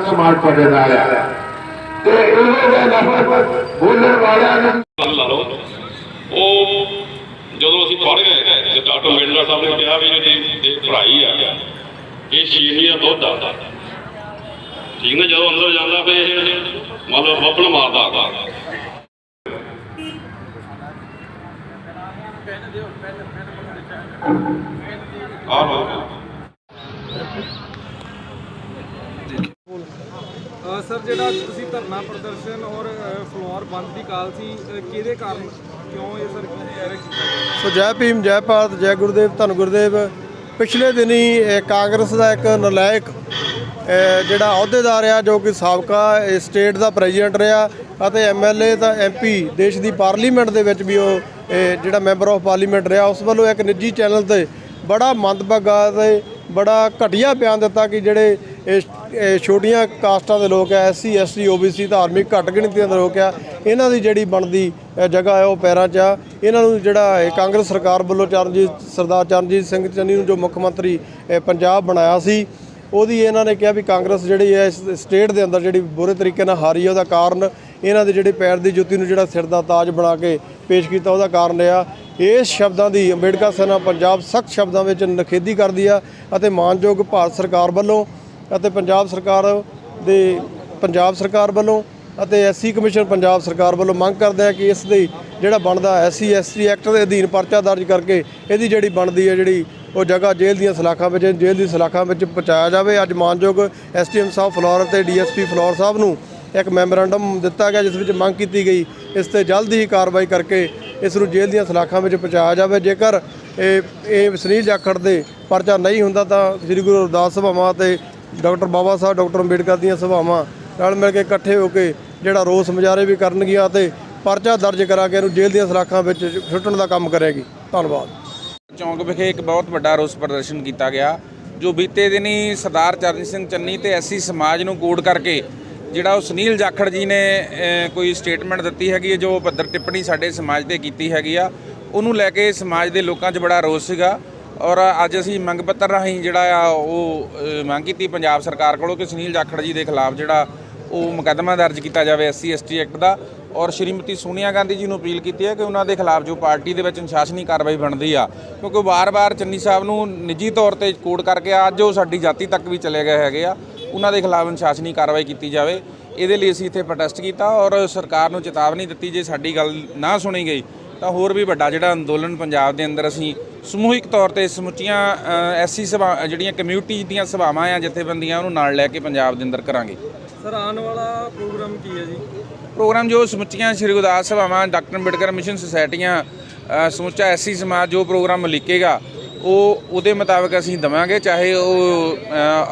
ਸਮਾਜ ਪੜੇਦਾਰ ਆ ਤੇ ਇਹ ਦੇ ਲਫ਼ਜ਼ ਬੋਲਣ ਵਾਲਿਆਂ ਨੂੰ ਲਾ ਲਓ ਉਹ ਜਦੋਂ ਅਸੀਂ ਪੜ੍ਹ ਗਏ ਤੇ ਡਾਕਟਰ ਮੇਡਲਾ ਸਾਹਿਬ ਨੇ ਕਿਹਾ ਵੀ ਜਿਹੜੀ ਦੇ ਭਰਾਈ ਆ ਇਹ ਸ਼ੀਨੀ ਦਾ ਦੁੱਧ ਆ ਠੀਕ ਨਾ ਜਦੋਂ ਅੰਦਰ ਜਾਂਦਾ ਫੇ ਇਹ ਮਤਲਬ ਬੱਬਲ ਮਾਰਦਾ ਆ ਆਹੋ ਅ, ਸਰ ਜਿਹੜਾ ਤੁਸੀਂ ਧਰਨਾ ਪ੍ਰਦਰਸ਼ਨ ਔਰ ਫਲੋਰ ਬੰਦ ਦੀ ਕਾਲ ਸੀ ਕਿਹਦੇ ਕਾਰਨ ਕਿਉਂ ਇਹ ਸਰ ਸੋ ਜੈ ਭੀਮ ਜੈ ਭਾਰਤ ਜੈ ਗੁਰਦੇਵ ਧੰਨ ਗੁਰਦੇਵ। ਪਿਛਲੇ ਦਿਨੀ ਕਾਂਗਰਸ ਦਾ ਇੱਕ ਨਲਾਇਕ ਜਿਹੜਾ ਅਹੁਦੇਦਾਰ ਆ ਜੋ ਕਿ ਸਾਬਕਾ ਸਟੇਟ ਦਾ ਪ੍ਰੈਜ਼ੀਡੈਂਟ ਰਿਹਾ ਅਤੇ ਐਮਐਲਏ ਤਾਂ ਐਮਪੀ ਦੇਸ਼ ਦੀ ਪਾਰਲੀਮੈਂਟ ਦੇ ਵਿੱਚ ਵੀ ਉਹ ਜਿਹੜਾ ਮੈਂਬਰ ਆਫ ਪਾਰਲੀਮੈਂਟ ਰਿਹਾ, ਉਸ ਵੱਲੋਂ ਇੱਕ ਨਿੱਜੀ ਚੈਨਲ ਤੇ ਬੜਾ ਮੰਦਭਾਗਾ ਤੇ ਬੜਾ ਘਟੀਆ ਬਿਆਨ ਦਿੱਤਾ ਕਿ ਜਿਹੜੇ ਛੋਟੀਆਂ ਕਾਸਟਾਂ ਦੇ ਲੋਕ ਆ ਐਸਸੀ ਐਸਟੀ ਓਬੀਸੀ ਧਾਰਮਿਕ ਘੱਟ ਗਿਣਤੀਆਂ ਦੇ ਲੋਕ ਆ, ਇਹਨਾਂ ਦੀ ਜਿਹੜੀ ਬਣਦੀ ਜਗ੍ਹਾ ਹੈ ਉਹ ਪੈਰਾਂ 'ਚ ਆ। ਇਹਨਾਂ ਨੂੰ ਜਿਹੜਾ ਕਾਂਗਰਸ ਸਰਕਾਰ ਵੱਲੋਂ ਚਰਨਜੀਤ, ਸਰਦਾਰ ਚਰਨਜੀਤ ਸਿੰਘ ਚੰਨੀ ਨੂੰ ਜੋ ਮੁੱਖ ਮੰਤਰੀ ਪੰਜਾਬ ਬਣਾਇਆ ਸੀ, ਉਹਦੀ ਇਹਨਾਂ ਨੇ ਕਿਹਾ ਵੀ ਕਾਂਗਰਸ ਜਿਹੜੀ ਹੈ, ਇਸ ਸਟੇਟ ਦੇ ਅੰਦਰ ਜਿਹੜੀ ਬੁਰੇ ਤਰੀਕੇ ਨਾਲ ਹਾਰੀ ਹੈ ਉਹਦਾ ਕਾਰਨ ਇਹਨਾਂ ਦੇ ਜਿਹੜੇ ਪੈਰ ਦੀ ਜੁੱਤੀ ਨੂੰ ਜਿਹੜਾ ਸਿਰ ਦਾ ਤਾਜ ਬਣਾ ਕੇ ਪੇਸ਼ ਕੀਤਾ, ਉਹਦਾ ਕਾਰਨ ਰਿਹਾ। ਇਸ ਸ਼ਬਦਾਂ ਦੀ ਅੰਬੇਡਕਰ ਸੈਨਾ ਪੰਜਾਬ ਸਖਤ ਸ਼ਬਦਾਂ ਵਿੱਚ ਨਖੇਦੀ ਕਰਦੀ ਆ ਅਤੇ ਮਾਨਯੋਗ ਭਾਰਤ ਸਰਕਾਰ ਵੱਲੋਂ ਅਤੇ ਪੰਜਾਬ ਸਰਕਾਰ ਦੇ, ਪੰਜਾਬ ਸਰਕਾਰ ਵੱਲੋਂ ਅਤੇ ਐਸਸੀ ਕਮਿਸ਼ਨ ਪੰਜਾਬ ਸਰਕਾਰ ਵੱਲੋਂ ਮੰਗ ਕਰਦੇ ਆ ਕਿ ਇਸ ਦੀ ਜਿਹੜਾ ਬਣਦਾ ਐਸਸੀ ਐਸਟੀ ਐਕਟ ਦੇ ਅਧੀਨ ਪਰਚਾ ਦਰਜ ਕਰਕੇ ਇਹਦੀ ਜਿਹੜੀ ਬਣਦੀ ਹੈ ਜਿਹੜੀ ਉਹ ਜਗ੍ਹਾ ਜੇਲ੍ਹ ਦੀਆਂ ਸਲਾਖਾਂ ਵਿੱਚ, ਜੇਲ੍ਹ ਦੀ ਸਲਾਖਾਂ ਵਿੱਚ ਪਹੁੰਚਾਇਆ ਜਾਵੇ। ਅੱਜ ਮਾਨਯੋਗ ਐਸਟੀਐਮ ਸਾਹਿਬ ਫਲੋਰ ਅਤੇ ਡੀਐਸਪੀ ਫਲੋਰ ਸਾਹਿਬ ਨੂੰ ਇੱਕ ਮੈਮੋਰੈਂਡਮ ਦਿੱਤਾ ਗਿਆ ਜਿਸ ਵਿੱਚ ਮੰਗ ਕੀਤੀ ਗਈ, ਇਸ ਤੇ ਜਲਦ ਹੀ ਕਾਰਵਾਈ ਕਰਕੇ ਇਸ ਨੂੰ ਜੇਲ੍ਹ ਦੀਆਂ ਸਲਾਖਾਂ ਵਿੱਚ ਪਹੁੰਚਾਇਆ ਜਾਵੇ। ਜੇਕਰ ਇਹ ਇਹ ਸੁਨੀਲ ਜਾਖੜ ਦੇ ਪਰਚਾ ਨਹੀਂ ਹੁੰਦਾ ਤਾਂ ਸ੍ਰੀ ਗੁਰੂ ਰਵਿਦਾਸ ਸਭਾਵਾਂ ਤੇ ਡਾਕਟਰ ਬਾਬਾ ਸਾਹਿਬ, ਡਾਕਟਰ ਅੰਬੇਡਕਰ ਦੀਆਂ ਸਭਾਵਾਂ ਨਾਲ ਮਿਲ ਕੇ ਇਕੱਠੇ ਹੋ ਕੇ ਜਿਹੜਾ ਰੋਸ ਮੁਜ਼ਾਹਰੇ ਵੀ ਕਰਨਗੀਆਂ ਤੇ ਪਰਚਾ ਦਰਜ ਕਰਾ ਕੇ ਇਹਨੂੰ ਜੇਲ੍ਹ ਦੀਆਂ ਸਲਾਖਾਂ ਵਿੱਚ ਸੁੱਟਣ ਦਾ ਕੰਮ ਕਰੇਗੀ। ਧੰਨਵਾਦ। ਚੌਂਕ ਵਿਖੇ ਇੱਕ ਬਹੁਤ ਵੱਡਾ ਰੋਸ ਪ੍ਰਦਰਸ਼ਨ ਕੀਤਾ ਗਿਆ, ਜੋ ਬੀਤੇ ਦਿਨੀ ਸਰਦਾਰ ਚਰਨ ਸਿੰਘ ਚੰਨੀ ਤੇ ਐਸੀ ਸਮਾਜ ਨੂੰ ਕੋਡ ਕਰਕੇ ਜਿਹੜਾ ਉਹ ਸੁਨੀਲ ਜਾਖੜ ਜੀ ਨੇ ਕੋਈ ਸਟੇਟਮੈਂਟ ਦਿੱਤੀ ਹੈਗੀ ਹੈ, ਜੋ ਪੱਧਰ ਟਿੱਪਣੀ ਸਾਡੇ ਸਮਾਜ ਤੇ ਕੀਤੀ ਹੈਗੀ ਆ, ਉਹਨੂੰ ਲੈ ਕੇ ਸਮਾਜ ਦੇ ਲੋਕਾਂ 'ਚ ਬੜਾ ਰੋਸ ਸੀਗਾ। ਔਰ ਅੱਜ ਅਸੀਂ ਮੰਗ ਪੱਤਰ ਰਾਹੀਂ ਜਿਹੜਾ ਆ, ਉਹ ਮੰਗ ਕੀਤੀ ਪੰਜਾਬ ਸਰਕਾਰ ਕੋਲੋਂ ਕਿ ਸੁਨੀਲ ਜਾਖੜ ਜੀ ਦੇ ਖਿਲਾਫ ਜਿਹੜਾ ਉਹ ਮੁਕੱਦਮਾ ਦਰਜ ਕੀਤਾ ਜਾਵੇ ਐਸਸੀ ਐਸਟੀ ਐਕਟ ਦਾ। ਔਰ ਸ਼੍ਰੀਮਤੀ ਸੋਨੀਆ ਗਾਂਧੀ ਜੀ ਨੂੰ ਅਪੀਲ ਕੀਤੀ ਹੈ ਕਿ ਉਹਨਾਂ ਦੇ ਖਿਲਾਫ ਜੋ ਪਾਰਟੀ ਦੇ ਵਿੱਚ ਅਨੁਸ਼ਾਸਨੀ ਕਾਰਵਾਈ ਬਣਦੀ ਆ, ਕਿਉਂਕਿ ਵਾਰ-ਵਾਰ ਚੰਨੀ ਸਾਹਿਬ ਨੂੰ ਨਿੱਜੀ ਤੌਰ ਤੇ ਕੋਡ ਕਰਕੇ ਅੱਜ ਉਹ ਸਾਡੀ ਜਾਤੀ ਤੱਕ ਵੀ ਚਲੇ ਗਏ ਹੈਗੇ ਆ। ਉਹਨਾਂ ਦੇ ਖਿਲਾਫ ਅਨੁਸ਼ਾਸਨੀ ਕਾਰਵਾਈ ਕੀਤੀ ਜਾਵੇ। ਇਹਦੇ ਲਈ ਅਸੀਂ ਇੱਥੇ ਪ੍ਰੋਟੈਸਟ ਕੀਤਾ ਔਰ ਸਰਕਾਰ ਨੂੰ ਚੇਤਾਵਨੀ ਦਿੱਤੀ ਜੇ ਸਾਡੀ ਗੱਲ ਨਾ ਸੁਣੀ ਗਈ ਤਾਂ ਹੋਰ ਵੀ ਵੱਡਾ ਜਿਹੜਾ ਅੰਦੋਲਨ ਪੰਜਾਬ ਦੇ ਅੰਦਰ ਅਸੀਂ ਸਮੂਹਿਕ ਤੌਰ ਤੇ ਸਮੁੱਚੀਆਂ ਐਸਸੀ ਸਭਾ ਜਿਹੜੀਆਂ ਕਮਿਊਨਿਟੀ ਦੀਆਂ ਸਭਾਵਾਂ ਆ ਜਥੇਬੰਦੀਆਂ ਉਹਨੂੰ ਨਾਲ ਲੈ ਕੇ ਪੰਜਾਬ ਦੇ ਅੰਦਰ ਕਰਾਂਗੇ। ਸਰ ਆਉਣ ਵਾਲਾ ਪ੍ਰੋਗਰਾਮ ਕੀ ਹੈ ਜੀ? ਪ੍ਰੋਗਰਾਮ ਜੋ ਸਮੁੱਚੀਆਂ ਸ਼੍ਰੀ ਗੁਰਦਾਸ ਸਭਾਵਾਂ ਡਾਕਟਰ ਅੰਬੇਡਕਰ ਮਿਸ਼ਨ ਸੁਸਾਇਟੀਆਂ ਸਮੁੱਚਾ ਐਸਸੀ ਸਮਾਜ ਜੋ ਪ੍ਰੋਗਰਾਮ ਲਿਖੇਗਾ ਉਹ ਉਹਦੇ ਮੁਤਾਬਕ ਅਸੀਂ ਦਵਾਂਗੇ ਚਾਹੇ ਉਹ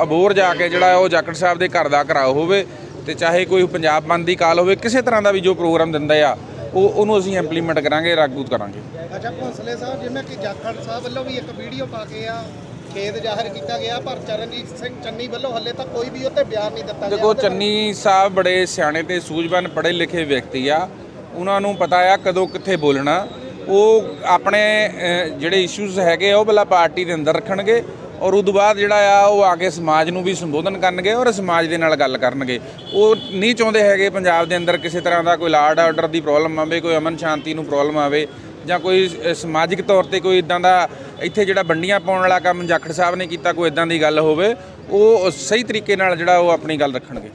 ਅਬੋਰ ਜਾ ਕੇ ਜਿਹੜਾ ਉਹ ਜਾਕੜ ਸਾਹਿਬ ਦੇ ਘਰ ਦਾ ਘਰਾਓ ਹੋਵੇ ਤੇ ਚਾਹੇ ਕੋਈ ਪੰਜਾਬ ਬੰਦ ਦੀ ਕਾਲ ਹੋਵੇ ਕਿਸੇ ਤਰ੍ਹਾਂ ਦਾ ਵੀ ਜੋ ਪ੍ਰੋਗਰਾਮ ਦਿੰਦਾ ਆ ਉਹ ਉਹਨੂੰ ਅਸੀਂ ਇੰਪਲੀਮੈਂਟ ਕਰਾਂਗੇ ਲਾਗੂ ਕਰਾਂਗੇ। ਅੱਛਾ ਭੋਸਲੇ ਸਾਹਿਬ ਜਿਵੇਂ ਕਿ ਜਾਖੜ ਸਾਹਿਬ ਵੱਲੋਂ ਵੀ ਇੱਕ ਵੀਡੀਓ ਪਾ ਕੇ ਆ ਖੇਦ ਜ਼ਾਹਰ ਕੀਤਾ ਗਿਆ ਪਰ ਚਰਨਜੀਤ ਸਿੰਘ ਚੰਨੀ ਵੱਲੋਂ ਹੱਲੇ ਤੱਕ ਕੋਈ ਵੀ ਉੱਤੇ ਬਿਆਨ ਨਹੀਂ ਦਿੱਤਾ ਗਿਆ। ਦੇਖੋ ਚੰਨੀ ਸਾਹਿਬ ਬੜੇ ਸਿਆਣੇ ਤੇ ਸੂਝਵਾਨ ਪੜ੍ਹੇ ਲਿਖੇ ਵਿਅਕਤੀ ਆ। ਉਹਨਾਂ ਨੂੰ ਪਤਾ ਆ ਕਦੋਂ ਕਿੱਥੇ ਬੋਲਣਾ। ਉਹ ਆਪਣੇ ਜਿਹੜੇ ਇਸ਼ੂਜ਼ ਹੈਗੇ ਆ, ਉਹ ਪਹਿਲਾਂ ਪਾਰਟੀ ਦੇ ਅੰਦਰ ਰੱਖਣਗੇ ਔਰ ਉਦੋਂ ਬਾਅਦ ਜਿਹੜਾ ਆ, ਉਹ ਆ ਕੇ ਸਮਾਜ ਨੂੰ ਵੀ ਸੰਬੋਧਨ ਕਰਨਗੇ ਔਰ ਸਮਾਜ ਦੇ ਨਾਲ ਗੱਲ ਕਰਨਗੇ। ਉਹ ਨਹੀਂ ਚਾਹੁੰਦੇ ਹੈਗੇ ਪੰਜਾਬ ਦੇ ਅੰਦਰ ਕਿਸੇ ਤਰ੍ਹਾਂ ਦਾ ਕੋਈ ਲਾਰਡ ਆਰਡਰ ਦੀ ਪ੍ਰੋਬਲਮ ਆਵੇ, ਕੋਈ ਅਮਨ ਸ਼ਾਂਤੀ ਨੂੰ ਪ੍ਰੋਬਲਮ ਆਵੇ ਜਾਂ ਕੋਈ ਸਮਾਜਿਕ ਤੌਰ ਤੇ ਕੋਈ ਇਦਾਂ ਦਾ ਇੱਥੇ ਜਿਹੜਾ ਬੰਡੀਆਂ ਪਾਉਣ ਵਾਲਾ ਕੰਮ ਜਾਖੜ ਸਾਹਿਬ ਨੇ ਕੀਤਾ, ਕੋਈ ਇਦਾਂ ਦੀ ਗੱਲ ਹੋਵੇ, ਉਹ ਸਹੀ ਤਰੀਕੇ ਨਾਲ ਜਿਹੜਾ ਉਹ ਆਪਣੀ ਗੱਲ ਰੱਖਣਗੇ।